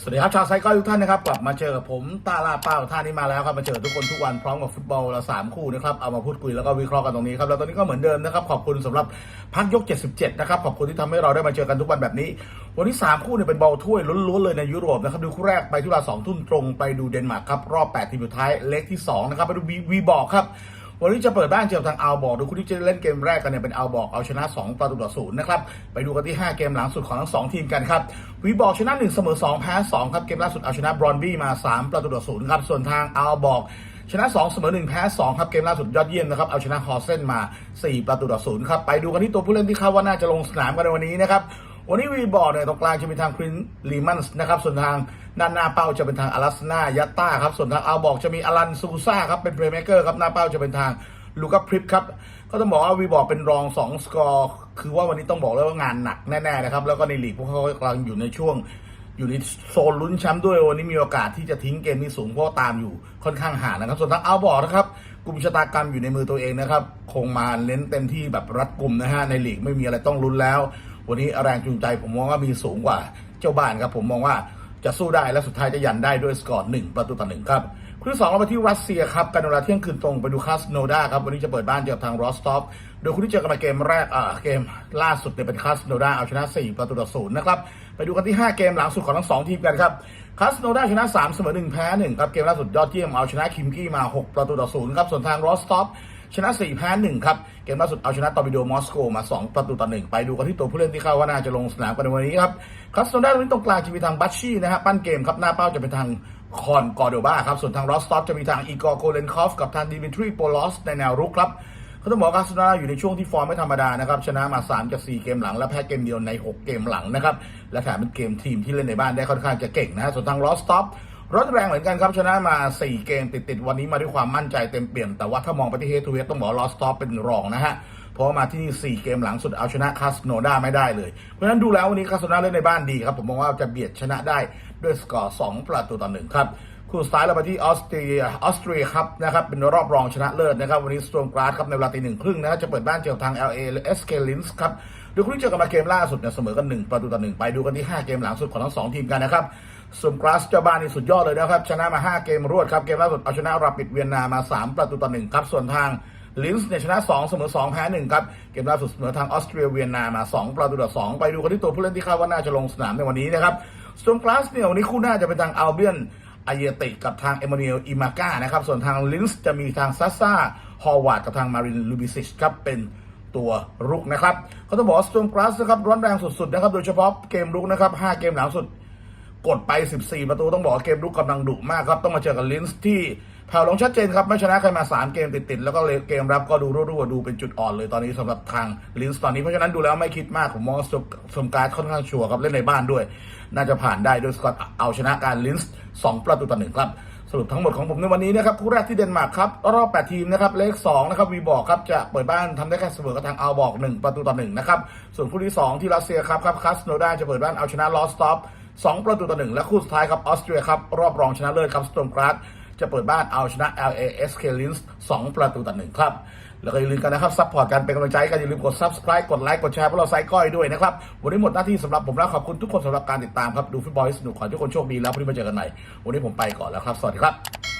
สวัสดีครับชาวไซก้อยทุกท่านนะครับกลับมาเจอกับผมตาลาเป้าท่านี้มาแล้วครับมาเจอทุกคนทุกวันพร้อมกับฟุตบอลละสามคู่นะครับเอามาพูดคุยแล้วก็วิเคราะห์กันตรงนี้ครับแล้วตอนนี้ก็เหมือนเดิมนะครับขอบคุณสำหรับพักยก 77 นะครับขอบคุณที่ทำให้เราได้มาเจอกันทุกวันแบบนี้ วันนี้สามคู่เนี่ยเป็นบอลถ้วยล้วนๆเลยในยุโรปนะครับดูคู่แรกไปที่เวลาสองทุ่มตรงไปดูเดนมาร์กครับรอบ8ทีมสุดท้ายเล็กที่สองนะครับไปดูวีบอกครับ วันนี้จะเปิดบ้านเจอกับทางอัลบอกดูคู่ที่จะเล่นเกมแรกกันเนี่ยเป็นอัลบอกเอาชนะ 2 ประตูต่อศูนย์นะครับไปดูกันที่ 5 เกมหลังสุดของทั้ง2ทีมกันครับวีบอกชนะ1เสมอ2แพ้2ครับเกมล่าสุดเอาชนะบรอนบี้มา 3 ประตูต่อศูนย์ครับส่วนทางอัลบอกชนะ2เสมอ1แพ้2ครับเกมล่าสุดยอดเยี่ยมนะครับเอาชนะฮอร์เซนมา 4 ประตูต่อศูนย์ครับไปดูกันที่ตัวผู้เล่นที่คาดว่าน่าจะลงสนามกันในวันนี้นะครับวันนี้วีบอร์ดเนี่ยตรงกลางจะเป็นทางครินลีมันส์นะครับส่วนทาง ด้านหน้าเป้าจะเป็นทางอลัสนายัตตาครับ ส่วนทางอัลบอกจะมีอลันซูซ่าครับเป็นเพลย์เมเกอร์ครับหน้าเป้าจะเป็นทางลูกาพริปครับก็ต้องบอกว่าวีบอร์ดเป็นรอง2สกอร์คือว่าวันนี้ต้องบอกเลยว่างานหนักแน่ๆนะครับแล้วก็ในลีกพวกเขากำลังอยู่ในช่วงอยู่ในโซนลุ้นแชมป์ด้วยวันนี้มีโอกาสที่จะทิ้งเกมนี้สูงเพราะตามอยู่ค่อนข้างห่างนะครับ ส่วนทางเอาบอร์ดนะครับกลุ่มชะตากรรมอยู่ในมือตัวเองนะครับ คงมาเน้นเต็มที่แบบรัดกลุ่มนะฮะในลีกไม่มีอะไรต้องลุ้นแล้ว วันนี้แรงจูงใจผมมองว่ามีสูงกว่าเจ้าบ้านครับผมมองว่า จะสู้ได้และสุดท้ายจะยันได้ด้วยสกอร์หนึ่งประตูต่อหนึ่งครับคู่ที่สองเราไปที่รัสเซียครับกันเวลาเที่ยงคืนตรงไปดูคาสโนดาครับวันนี้จะเปิดบ้านเจอกับทางรอสตอฟโดยคู่ที่เจอกันมาเกมแรกอ่าเกมล่าสุดเนี่ยเป็นคาสโนดาเอาชนะ 4 ประตูต่อศูนย์นะครับไปดูกันที่ 5 เกมหลังสุดของทั้งสองทีมกันครับคาสโนดาชนะ3เสมอ1แพ้1ครับเกมล่าสุดยอดเยี่ยมเอาชนะคิมกี้มา 6 ประตูต่อศูนย์ครับส่วนทางรอสตอฟ ชนะ4แพ้1ครับ เกมล่าสุดเอาชนะตอร์ปิโดมอสโกมา 2 ประตูต่อ1ไปดูกันที่ตัวผู้เล่นที่คาว่าน่าจะลงสนามกันในวันนี้ครับคาสโนดานนี้ตรงกลางจะมีทางบัชชี่นะฮะปั้นเกมครับหน้าเป้าจะเป็นทางคอนกอร์โดบาครับส่วนทางรอสตอฟจะมีทางอีกอร์โกเลนคอฟกับทางดิมิทรีโปลอสในแนวรุกครับเขาต้องบอกว่าคาสโนดาอยู่ในช่วงที่ฟอร์มไม่ธรรมดานะครับ ชนะมา3จาก4เกมหลัง และแพ้เกมเดียวใน 6 เกมหลังนะครับ และแถมเป็นเกมทีมที่เล่นในบ้านได้ค่อนข้างจะเก่งนะฮะส่วนทางรอสตอฟ รถแรงเหมือนกันครับชนะมา 4 เกมติดๆวันนี้มาด้วยความมั่นใจเต็มเปี่ยม แต่ว่าถ้ามองไปที่เฮทูเวต้องบอกลอสตอปเป็นรองนะฮะเพราะมาที่นี่ 4 เกมหลังสุดเอาชนะคาสโนดาไม่ได้เลย เพราะฉะนั้นดูแล้ววันนี้คาสโนดาเล่นในบ้านดีครับ ผมมองว่าจะเบียดชนะได้ด้วยสกอร์ 2 ประตูต่อหนึ่งครับคู่สุดท้ายเราไปที่ออสเตรียออสเตรียครับนะครับเป็นรอบรองชนะเลิศนะครับวันนี้สโตรมกราดครับในเวลาตีหนึ่งครึ่งนะครับจะเปิดบ้านเจอกับทาง LA หรือ SK Linz ครับดยคู่ที่เจอกันมาเกมล่าสุดเนี่ยเสมอกันหนึ่งประตูต่อหนึ่งไปดูกันที่ 5 เกมหลังสุดของทั้งสองทีมกันนะครับ ส่วนกราสเจ้าบ้านนี่สุดยอดเลยนะครับ ชนะมา 5 เกมรวดครับ เกมล่าสุดเอาชนะราปิดเวียนนามา 3 ประตูต่อหนึ่งครับ ส่วนทางลินส์เนี่ยชนะ 2 เสมอ 2 แพ้ 1 ครับ เกมล่าสุดเสมอทางออสเตรียเวียนนามา 2 ประตูต่อ 2 ไปดูกันที่ตัวผู้เล่นที่คาดว่าน่าจะลงสนามในวันนี้นะครับส่วนกราสเนี่ยวันนี้คู่หน้าจะเป็นทางอัลเบียนอายติกับทางเอมมานูเอลอิมาก้านะครับส่วนทางลินส์จะมีทางซัสซาฮอวาร์ดกับทางมารินลูบิซิชครับเป็นตัวรุกนะครับเขาต้องบอกว่าสโตมกราสนะครับร้อนแรงสุดๆนะครับโดยเฉพาะเกมรุกนะครับ5เกมหลังสุด กดไป 14 ประตูต้องบอกเกมรุกกำลังดุมากครับ ต้องมาเจอกับลินส์ที่แผ่วลงชัดเจนครับ ไม่ชนะใครมา 3 เกมติดๆ แล้วก็เกมรับก็ดูรั่วๆ ดูเป็นจุดอ่อนเลยตอนนี้สำหรับทางลินส์ตอนนี้เพราะฉะนั้นดูแล้วไม่คิดมาก ผมมองว่าสมการค่อนข้างชัวร์ครับ เล่นในบ้านด้วย น่าจะผ่านได้โดยสกอตเอาชนะการลินส์2ประตูต่อหนึ่งครับสรุปทั้งหมดของผมในวันนี้นะครับคู่แรกที่เดนมาร์กครับ รอบ 8 ทีมนะครับ เลข2นะครับวีบอกครับ จะเปิดบ้านทำได้แค่เสมอกับทางอัลบอก 1 ประตูต่อ1นะครับ ส่วนคู่ที่ 2 ที่รัสเซียครับครับคัสโนดาจะเปิดบ้านเอาชนะลอสต็อป 2 ประตูต่อหนึ่งและคู่สุดท้ายครับออสเตรียครับรอบรองชนะเลิศครับสโตมกราดจะเปิดบ้านเอาชนะ LASK Linz 2ประตูต่อหนึ่งครับ แล้วก็อย่าลืมกันนะครับซัพพอร์ตกันเป็นกำลังใจกันอย่าลืมกด subscribe กดไลค์กดแชร์พวกเราไซก้อยด้วยนะครับ วันนี้หมดหน้าที่สำหรับผมแล้วขอบคุณทุกคนสำหรับการติดตามครับ ดูฟุตบอลสนุกขอให้ทุกคนโชคดีแล้วพรุ่งนี้มาเจอกันใหม่วันนี้ผมไปก่อนแล้วครับ สวัสดีครับ